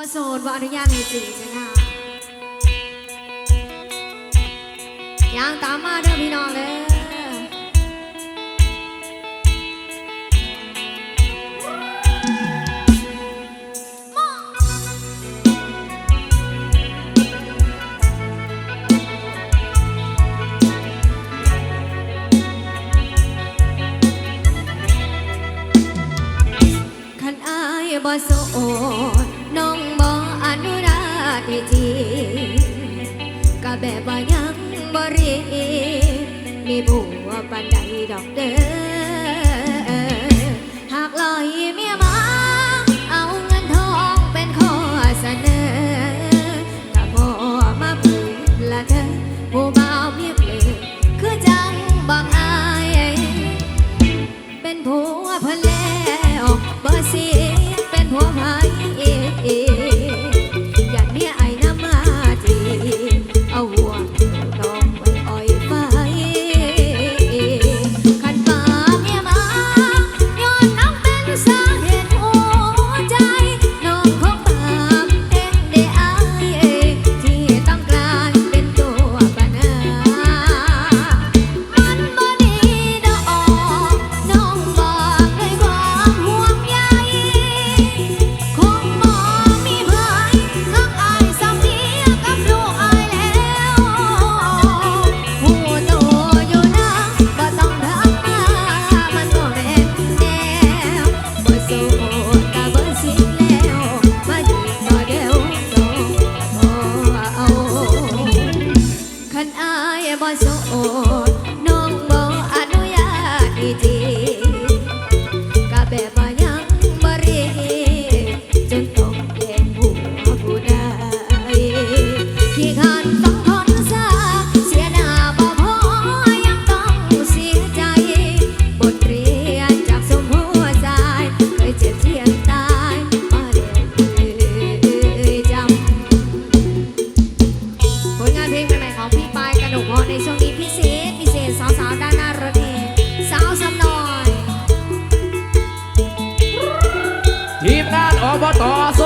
บ่โสดว่าอนุญาตให้จีใช่ไหมยังตามมาเด้อพี่น้องเลย รีบมีบัวปันใดดอกเด้อ overdose.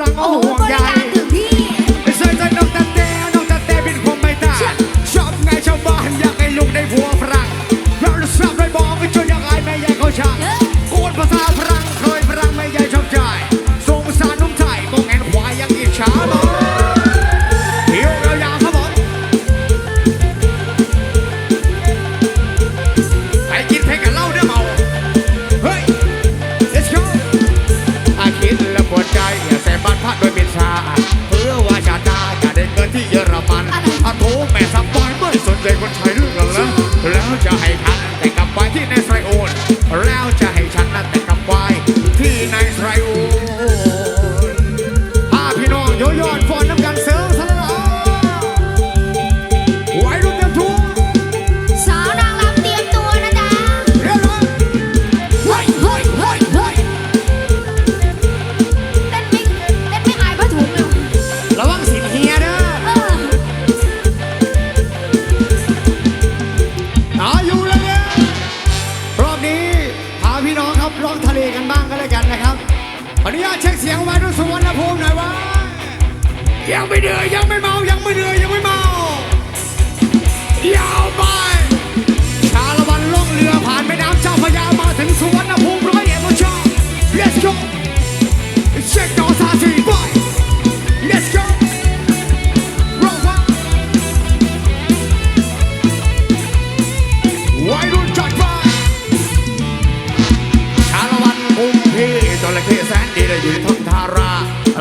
รักอาห่วงใย อยู่ทงทารา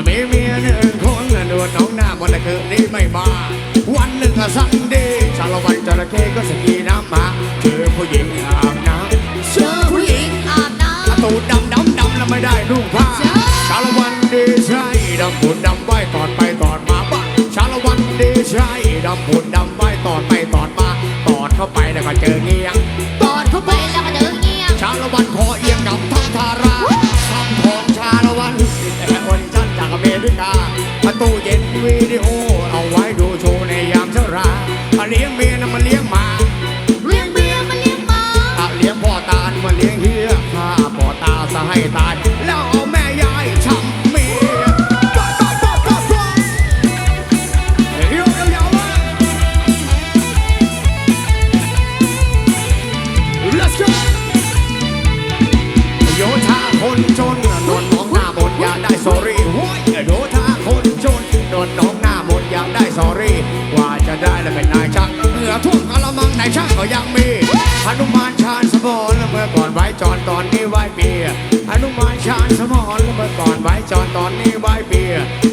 ไม่เมียหนึ่งคนนวดน้องหน้ามันตะเคืนนี้ไม่มา วันหนึ่งสันดีชาละวันจระเข้ก็สกีน้ำมาเจอผู้หญิงอาบน้ำเจอผู้หญิงอาบน้ำตูดำดำดำแล้วไม่ได้ลูกผ้าชาละวันดีใช่ดำผุนดำไหวตอดไปตอดมาบ้าชาละวันดีใช่ดำผุนดำไหวตอดไปตอดมาตอดเข้าไปแล้วก็เจอเงี้ย 可以 ก่อนไว้จอนตอนนี้ไว้เบียร์